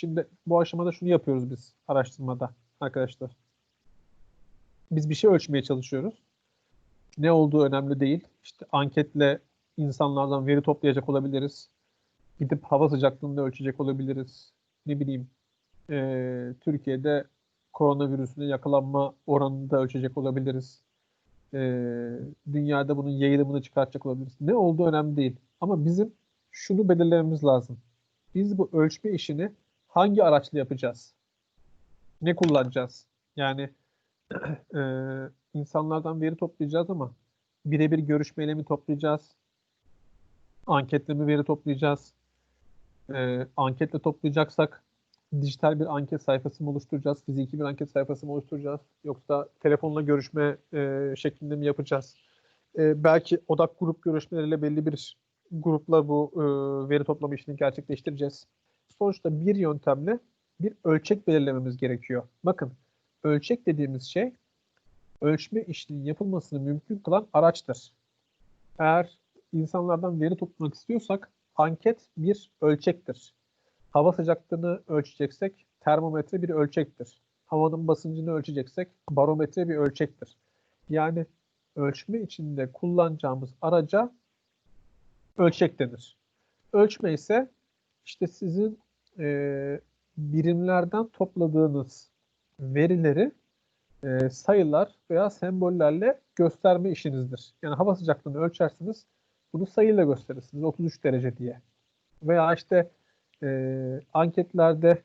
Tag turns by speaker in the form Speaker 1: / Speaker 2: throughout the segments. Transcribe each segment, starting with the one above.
Speaker 1: Şimdi bu aşamada şunu yapıyoruz biz araştırmada arkadaşlar. Biz bir şey ölçmeye çalışıyoruz. Ne olduğu önemli değil. İşte anketle insanlardan veri toplayacak olabiliriz. Gidip hava sıcaklığını ölçecek olabiliriz. Ne bileyim e, Türkiye'de koronavirüsüne yakalanma oranını da ölçecek olabiliriz. E, dünyada bunun yayılımını çıkartacak olabiliriz. Ne olduğu önemli değil. Ama bizim şunu belirlememiz lazım. Biz bu ölçme işini hangi araçla yapacağız? Ne kullanacağız? Yani e, insanlardan veri toplayacağız ama birebir görüşmeyle mi toplayacağız? Anketle mi veri toplayacağız? E, anketle toplayacaksak dijital bir anket sayfası mı oluşturacağız? Fiziki bir anket sayfası mı oluşturacağız? Yoksa telefonla görüşme e, şeklinde mi yapacağız? E, belki odak grup görüşmeleriyle belli bir grupla bu e, veri toplama işini gerçekleştireceğiz. Sonuçta bir yöntemle bir ölçek belirlememiz gerekiyor. Bakın ölçek dediğimiz şey ölçme işinin yapılmasını mümkün kılan araçtır. Eğer insanlardan veri toplamak istiyorsak anket bir ölçektir. Hava sıcaklığını ölçeceksek termometre bir ölçektir. Havanın basıncını ölçeceksek barometre bir ölçektir. Yani ölçme içinde kullanacağımız araca ölçek denir. Ölçme ise işte sizin e, birimlerden topladığınız verileri e, sayılar veya sembollerle gösterme işinizdir. Yani hava sıcaklığını ölçersiniz, bunu sayıyla gösterirsiniz 33 derece diye. Veya işte e, anketlerde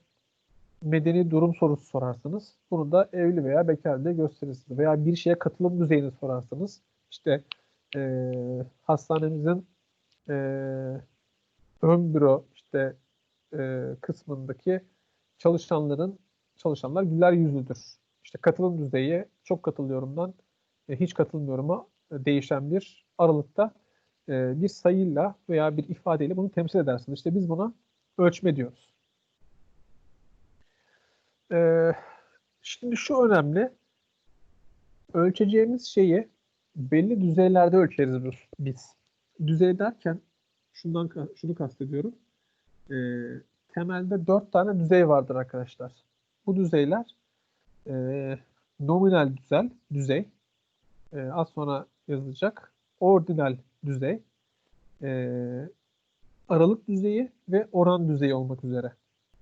Speaker 1: medeni durum sorusu sorarsınız. Bunu da evli veya bekar diye gösterirsiniz. Veya bir şeye katılım düzeyini sorarsınız. İşte e, hastanemizin e, ön büro işte e, kısmındaki çalışanların çalışanlar güler yüzlüdür. İşte katılım düzeyi çok katılıyorumdan e, hiç katılmıyorum'a e, değişen bir aralıkta e, bir sayıyla veya bir ifadeyle bunu temsil edersiniz. İşte biz buna ölçme diyoruz. E, şimdi şu önemli. Ölçeceğimiz şeyi belli düzeylerde ölçeriz biz. Düzey derken şundan şunu kastediyorum. E, temelde dört tane düzey vardır arkadaşlar. Bu düzeyler e, nominal düzel, düzey, e, az sonra yazılacak, ordinal düzey, e, aralık düzeyi ve oran düzeyi olmak üzere.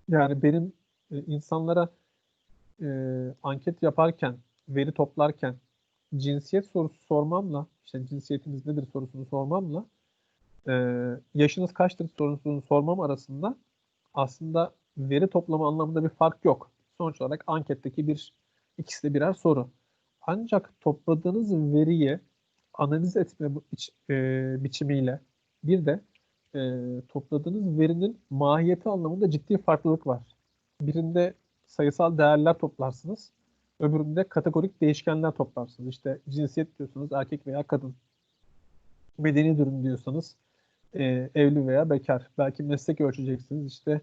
Speaker 1: Yani benim e, insanlara e, anket yaparken, veri toplarken cinsiyet sorusu sormamla, işte cinsiyetiniz nedir sorusunu sormamla, e, yaşınız kaçtır sorusunu sormam arasında aslında veri toplama anlamında bir fark yok. Sonuç olarak anketteki bir ikisi de birer soru. Ancak topladığınız veriyi analiz etme e, biçimiyle bir de e, topladığınız verinin mahiyeti anlamında ciddi farklılık var. Birinde sayısal değerler toplarsınız. Öbüründe kategorik değişkenler toplarsınız. İşte cinsiyet diyorsanız erkek veya kadın. Medeni durum diyorsanız e, evli veya bekar. Belki meslek ölçeceksiniz. İşte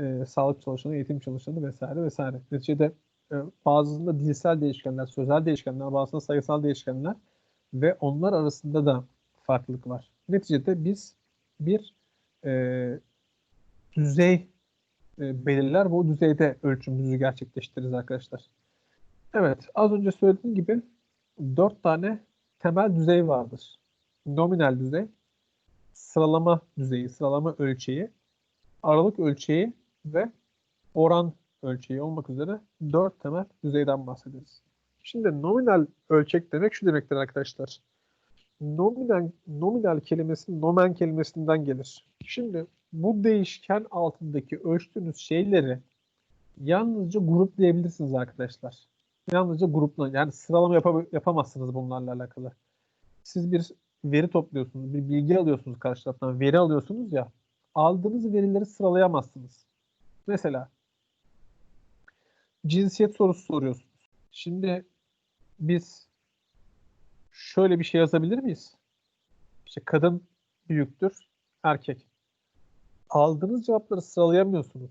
Speaker 1: e, sağlık çalışanı, eğitim çalışanı vesaire vesaire. Neticede e, bazısında dilsel değişkenler, sözel değişkenler, bazısında sayısal değişkenler ve onlar arasında da farklılık var. Neticede biz bir e, düzey e, belirler ve o düzeyde ölçümümüzü gerçekleştiririz arkadaşlar. Evet, az önce söylediğim gibi dört tane temel düzey vardır. Nominal düzey, sıralama düzeyi, sıralama ölçeği, aralık ölçeği ve oran ölçeği olmak üzere dört temel düzeyden bahsederiz. Şimdi nominal ölçek demek şu demektir arkadaşlar. Nominal, nominal kelimesi nomen kelimesinden gelir. Şimdi bu değişken altındaki ölçtüğünüz şeyleri yalnızca gruplayabilirsiniz arkadaşlar. Yalnızca grupla yani sıralama yap yapamazsınız bunlarla alakalı. Siz bir veri topluyorsunuz, bir bilgi alıyorsunuz karşı taraftan, veri alıyorsunuz ya. Aldığınız verileri sıralayamazsınız. Mesela cinsiyet sorusu soruyorsunuz. Şimdi biz şöyle bir şey yazabilir miyiz? İşte kadın büyüktür, erkek. Aldığınız cevapları sıralayamıyorsunuz.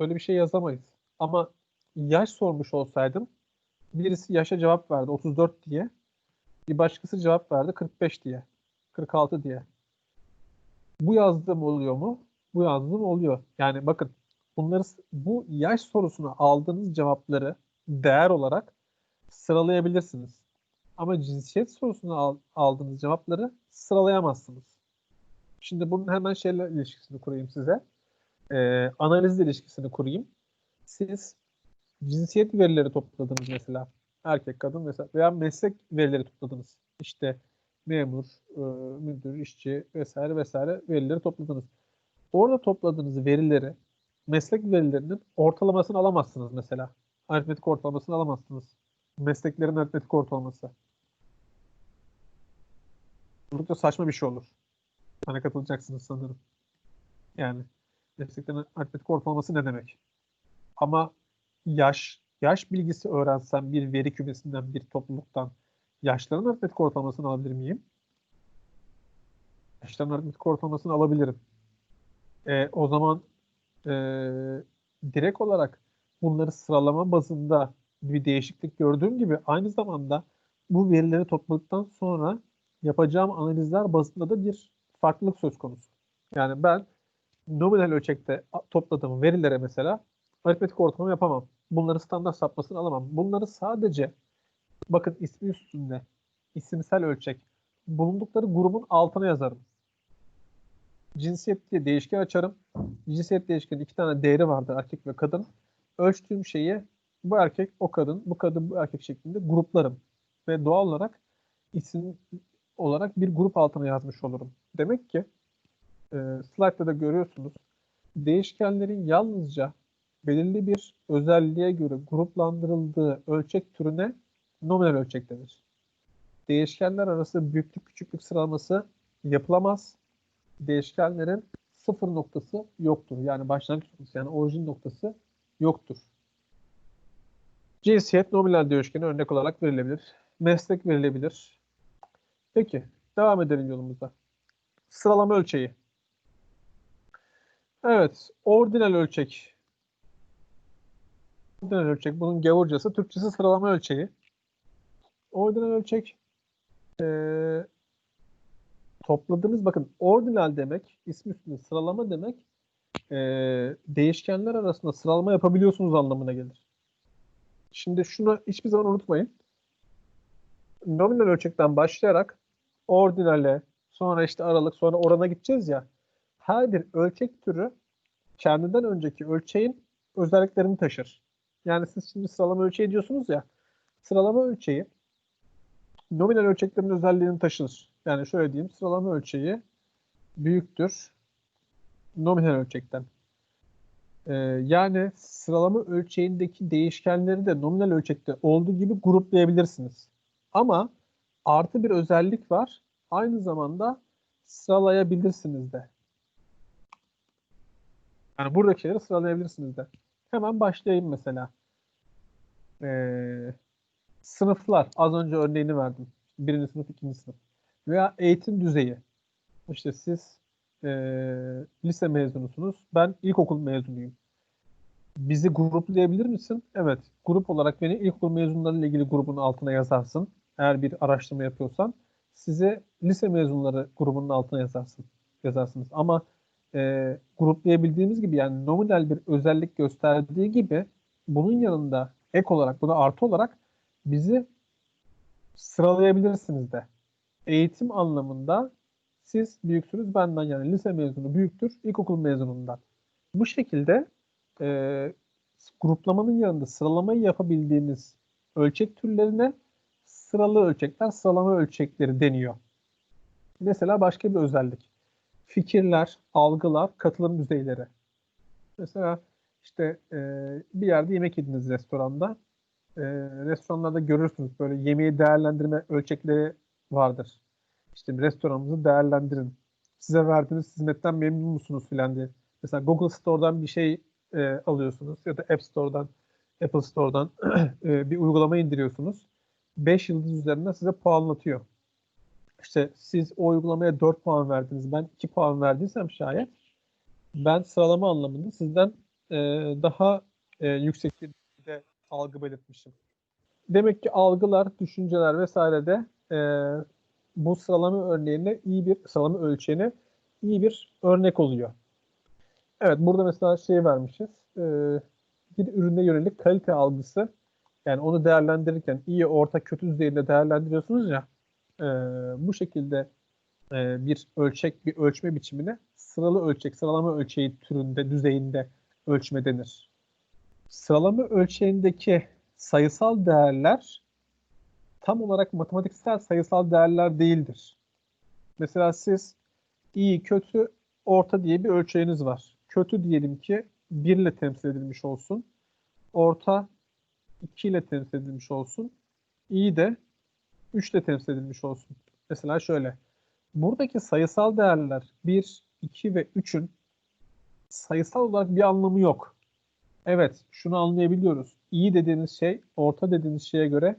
Speaker 1: Böyle bir şey yazamayız. Ama yaş sormuş olsaydım birisi yaşa cevap verdi 34 diye. Bir başkası cevap verdi 45 diye. 46 diye. Bu yazdığım oluyor mu? Bu yazdığım oluyor. Yani bakın bunları bu yaş sorusuna aldığınız cevapları değer olarak sıralayabilirsiniz. Ama cinsiyet sorusuna al- aldığınız cevapları sıralayamazsınız. Şimdi bunun hemen şeyle ilişkisini kurayım size. Ee, analizle ilişkisini kurayım. Siz cinsiyet verileri topladınız mesela. Erkek, kadın mesela veya meslek verileri topladınız. İşte memur, e, müdür, işçi vesaire vesaire verileri topladınız. Orada topladığınız verileri meslek verilerinin ortalamasını alamazsınız mesela. Aritmetik ortalamasını alamazsınız. Mesleklerin aritmetik ortalaması. Oldukça saçma bir şey olur. Bana katılacaksınız sanırım. Yani mesleklerin aritmetik ortalaması ne demek? Ama yaş, yaş bilgisi öğrensem bir veri kümesinden, bir topluluktan yaşların aritmetik ortalamasını alabilir miyim? Yaşların aritmetik ortalamasını alabilirim. E, o zaman e, direkt olarak bunları sıralama bazında bir değişiklik gördüğüm gibi aynı zamanda bu verileri topladıktan sonra yapacağım analizler bazında da bir farklılık söz konusu. Yani ben nominal ölçekte topladığım verilere mesela aritmetik ortalama yapamam. Bunları standart sapmasını alamam. Bunları sadece bakın ismi üstünde isimsel ölçek bulundukları grubun altına yazarım. Cinsiyet diye değişken açarım. Cinsiyet değişkenin iki tane değeri vardır erkek ve kadın. Ölçtüğüm şeyi bu erkek, o kadın, bu kadın, bu erkek şeklinde gruplarım. Ve doğal olarak isim olarak bir grup altına yazmış olurum. Demek ki e, slide'da da görüyorsunuz değişkenlerin yalnızca belirli bir özelliğe göre gruplandırıldığı ölçek türüne nominal ölçek. Değişkenler arası büyüklük küçüklük sıralaması yapılamaz. Değişkenlerin sıfır noktası yoktur. Yani başlangıç noktası yani orijin noktası yoktur. Cinsiyet nominal değişkeni örnek olarak verilebilir. Meslek verilebilir. Peki devam edelim yolumuza. Sıralama ölçeği. Evet, ordinal ölçek. Ordinal ölçek bunun gavurcası, Türkçesi sıralama ölçeği. Ordinal ölçek eee topladığınız bakın ordinal demek ismi üstünde sıralama demek eee, değişkenler arasında sıralama yapabiliyorsunuz anlamına gelir. Şimdi şunu hiçbir zaman unutmayın. Nominal ölçekten başlayarak ordinale sonra işte aralık sonra orana gideceğiz ya. Her bir ölçek türü kendinden önceki ölçeğin özelliklerini taşır. Yani siz şimdi sıralama ölçeği diyorsunuz ya. Sıralama ölçeği nominal ölçeklerin özelliğini taşır. Yani şöyle diyeyim sıralama ölçeği büyüktür nominal ölçekten. Ee, yani sıralama ölçeğindeki değişkenleri de nominal ölçekte olduğu gibi gruplayabilirsiniz. Ama artı bir özellik var. Aynı zamanda sıralayabilirsiniz de. Yani buradaki şeyleri sıralayabilirsiniz de. Hemen başlayayım mesela. Ee, sınıflar. Az önce örneğini verdim. Birinci sınıf, ikinci sınıf. Veya eğitim düzeyi. İşte siz e, lise mezunusunuz. Ben ilkokul mezunuyum. Bizi gruplayabilir misin? Evet. Grup olarak beni ilkokul mezunları ile ilgili grubun altına yazarsın. Eğer bir araştırma yapıyorsan. Size lise mezunları grubunun altına yazarsın. Yazarsınız. Ama e, gruplayabildiğimiz gibi yani nominal bir özellik gösterdiği gibi bunun yanında ek olarak buna artı olarak bizi sıralayabilirsiniz de. Eğitim anlamında siz büyüksünüz benden yani lise mezunu büyüktür ilkokul mezunundan. Bu şekilde e, gruplamanın yanında sıralamayı yapabildiğiniz ölçek türlerine sıralı ölçekler, sıralama ölçekleri deniyor. Mesela başka bir özellik. Fikirler, algılar, katılım düzeyleri. Mesela işte e, bir yerde yemek yediniz restoranda. E, restoranlarda görürsünüz böyle yemeği değerlendirme ölçekleri vardır. İşte restoranımızı değerlendirin. Size verdiğiniz hizmetten memnun musunuz filan diye. Mesela Google Store'dan bir şey e, alıyorsunuz ya da App Store'dan, Apple Store'dan e, bir uygulama indiriyorsunuz. 5 yıldız üzerinden size puanlatıyor. İşte siz o uygulamaya 4 puan verdiniz. Ben 2 puan verdiysem şayet ben sıralama anlamında sizden e, daha e, yüksek bir algı belirtmişim. Demek ki algılar, düşünceler vesaire de e, bu sıralama örneğine iyi bir sıralama ölçeğine iyi bir örnek oluyor. Evet burada mesela şey vermişiz. e, bir ürüne yönelik kalite algısı yani onu değerlendirirken iyi, orta, kötü düzeyinde değerlendiriyorsunuz ya e, bu şekilde e, bir ölçek, bir ölçme biçimine sıralı ölçek, sıralama ölçeği türünde, düzeyinde ölçme denir. Sıralama ölçeğindeki sayısal değerler tam olarak matematiksel sayısal değerler değildir. Mesela siz iyi, kötü, orta diye bir ölçeğiniz var. Kötü diyelim ki 1 ile temsil edilmiş olsun. Orta 2 ile temsil edilmiş olsun. İyi de 3 ile temsil edilmiş olsun. Mesela şöyle. Buradaki sayısal değerler 1, 2 ve 3'ün sayısal olarak bir anlamı yok. Evet, şunu anlayabiliyoruz. İyi dediğiniz şey, orta dediğiniz şeye göre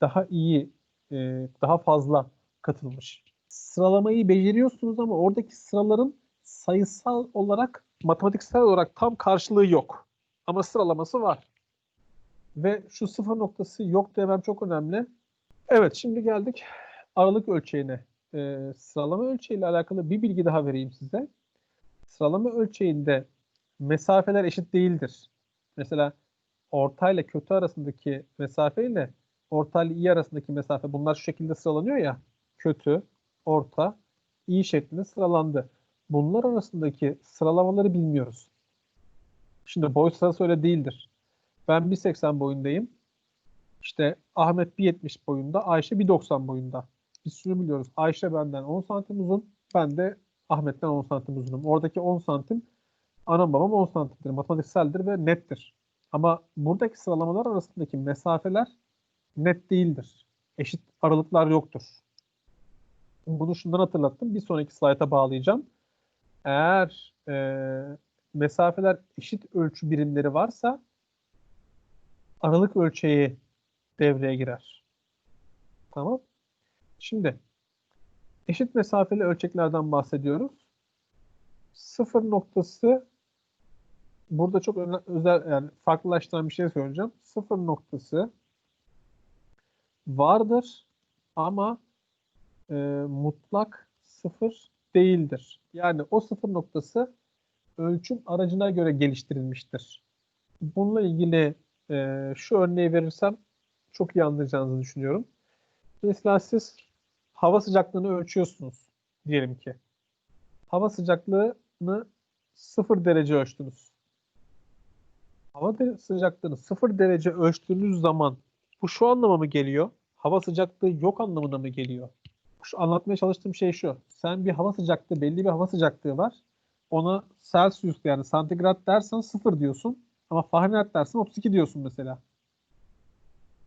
Speaker 1: daha iyi, e, daha fazla katılmış. Sıralamayı beceriyorsunuz ama oradaki sıraların sayısal olarak, matematiksel olarak tam karşılığı yok. Ama sıralaması var. Ve şu sıfır noktası yok demem çok önemli. Evet, şimdi geldik aralık ölçeğine. Ee, sıralama ölçeğiyle alakalı bir bilgi daha vereyim size. Sıralama ölçeğinde mesafeler eşit değildir. Mesela orta ile kötü arasındaki mesafe ile orta ile iyi arasındaki mesafe bunlar şu şekilde sıralanıyor ya. Kötü, orta, iyi şeklinde sıralandı. Bunlar arasındaki sıralamaları bilmiyoruz. Şimdi boy sırası öyle değildir. Ben 1.80 boyundayım. İşte Ahmet 1.70 boyunda, Ayşe 1.90 boyunda. Biz şunu biliyoruz. Ayşe benden 10 santim uzun, ben de Ahmet'ten 10 santim uzunum. Oradaki 10 santim anam babam 10 santimdir. Matematikseldir ve nettir. Ama buradaki sıralamalar arasındaki mesafeler net değildir. Eşit aralıklar yoktur. Bunu şundan hatırlattım. Bir sonraki slayta bağlayacağım. Eğer e, mesafeler eşit ölçü birimleri varsa aralık ölçeği devreye girer. Tamam. Şimdi eşit mesafeli ölçeklerden bahsediyoruz. Sıfır noktası burada çok özel yani farklılaştıran bir şey söyleyeceğim. Sıfır noktası vardır ama e, mutlak sıfır değildir. Yani o sıfır noktası ölçüm aracına göre geliştirilmiştir. Bununla ilgili e, şu örneği verirsem çok iyi anlayacağınızı düşünüyorum. Mesela siz hava sıcaklığını ölçüyorsunuz diyelim ki. Hava sıcaklığını 0 derece ölçtünüz. Hava sıcaklığını 0 derece ölçtüğünüz zaman bu şu anlama mı geliyor? Hava sıcaklığı yok anlamına mı geliyor? Şu anlatmaya çalıştığım şey şu. Sen bir hava sıcaklığı, belli bir hava sıcaklığı var. Ona Celsius yani santigrat dersen 0 diyorsun. Ama Fahrenheit dersen 32 diyorsun mesela.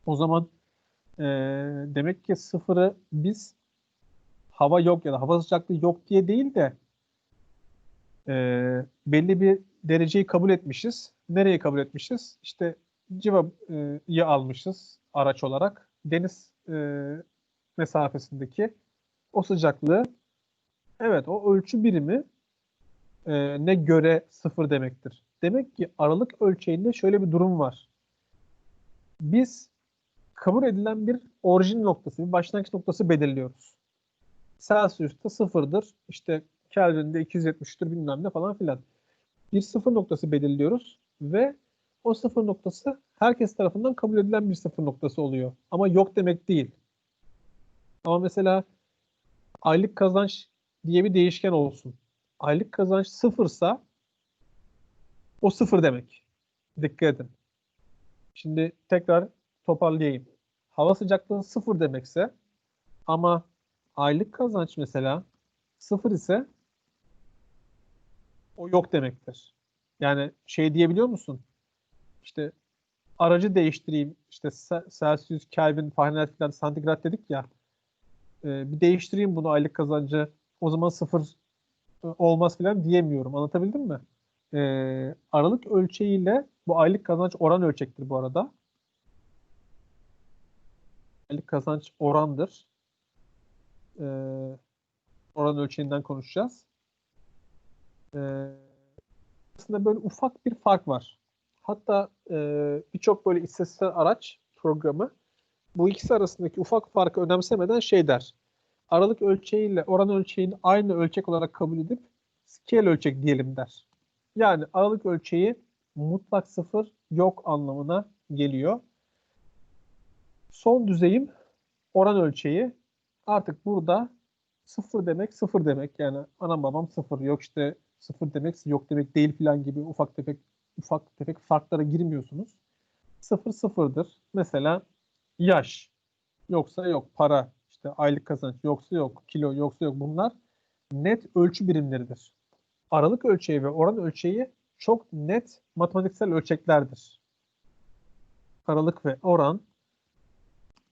Speaker 1: O zaman eee, demek ki sıfırı biz hava yok ya da hava sıcaklığı yok diye değil de eee, belli bir dereceyi kabul etmişiz. Nereye kabul etmişiz? İşte civayı almışız araç olarak. Deniz eee, mesafesindeki o sıcaklığı evet o ölçü birimi eee, ne göre sıfır demektir. Demek ki aralık ölçeğinde şöyle bir durum var. Biz kabul edilen bir orijin noktası, bir başlangıç noktası belirliyoruz. Celsius'ta sıfırdır. İşte Kelvin'de 273'tür bilmem ne falan filan. Bir sıfır noktası belirliyoruz ve o sıfır noktası herkes tarafından kabul edilen bir sıfır noktası oluyor. Ama yok demek değil. Ama mesela aylık kazanç diye bir değişken olsun. Aylık kazanç sıfırsa o sıfır demek. Dikkat edin. Şimdi tekrar toparlayayım. Hava sıcaklığı sıfır demekse ama aylık kazanç mesela sıfır ise o yok demektir. Yani şey diyebiliyor musun? İşte aracı değiştireyim. İşte Celsius, Kelvin, Fahrenheit falan santigrat dedik ya. Ee, bir değiştireyim bunu aylık kazancı. O zaman sıfır e, olmaz falan diyemiyorum. Anlatabildim mi? Ee, aralık ölçeğiyle bu aylık kazanç oran ölçektir bu arada. Aylık kazanç orandır. Ee, oran ölçeğinden konuşacağız. Ee, aslında böyle ufak bir fark var. Hatta e, birçok böyle istatistiksel araç programı bu ikisi arasındaki ufak farkı önemsemeden şey der. Aralık ölçeğiyle oran ölçeğini aynı ölçek olarak kabul edip scale ölçek diyelim der. Yani aralık ölçeği mutlak sıfır yok anlamına geliyor. Son düzeyim oran ölçeği. Artık burada sıfır demek sıfır demek. Yani anam babam sıfır. Yok işte sıfır demek yok demek değil falan gibi ufak tefek ufak tefek farklara girmiyorsunuz. Sıfır sıfırdır. Mesela yaş yoksa yok para işte aylık kazanç yoksa yok kilo yoksa yok bunlar net ölçü birimleridir. Aralık ölçeği ve oran ölçeği çok net matematiksel ölçeklerdir. Aralık ve oran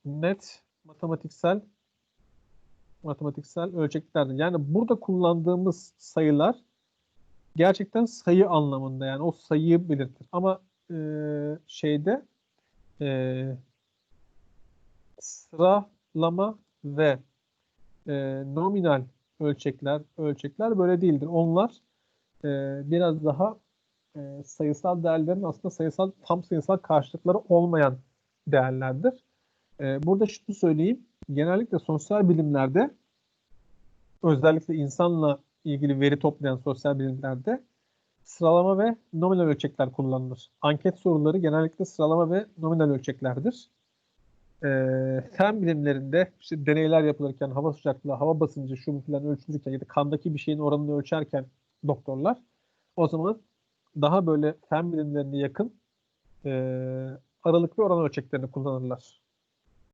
Speaker 1: net matematiksel matematiksel ölçeklerdir. Yani burada kullandığımız sayılar gerçekten sayı anlamında yani o sayıyı belirtir. Ama e, şeyde e, sıralama ve e, nominal ölçekler ölçekler böyle değildir. Onlar e, biraz daha e, sayısal değerlerin aslında sayısal tam sayısal karşılıkları olmayan değerlerdir. E, burada şunu söyleyeyim. Genellikle sosyal bilimlerde özellikle insanla ilgili veri toplayan sosyal bilimlerde sıralama ve nominal ölçekler kullanılır. Anket soruları genellikle sıralama ve nominal ölçeklerdir. E, fen bilimlerinde işte deneyler yapılırken hava sıcaklığı, hava basıncı, şu falan ölçülürken ya da kandaki bir şeyin oranını ölçerken doktorlar o zaman daha böyle fen bilimlerine yakın e, aralık ve oran ölçeklerini kullanırlar.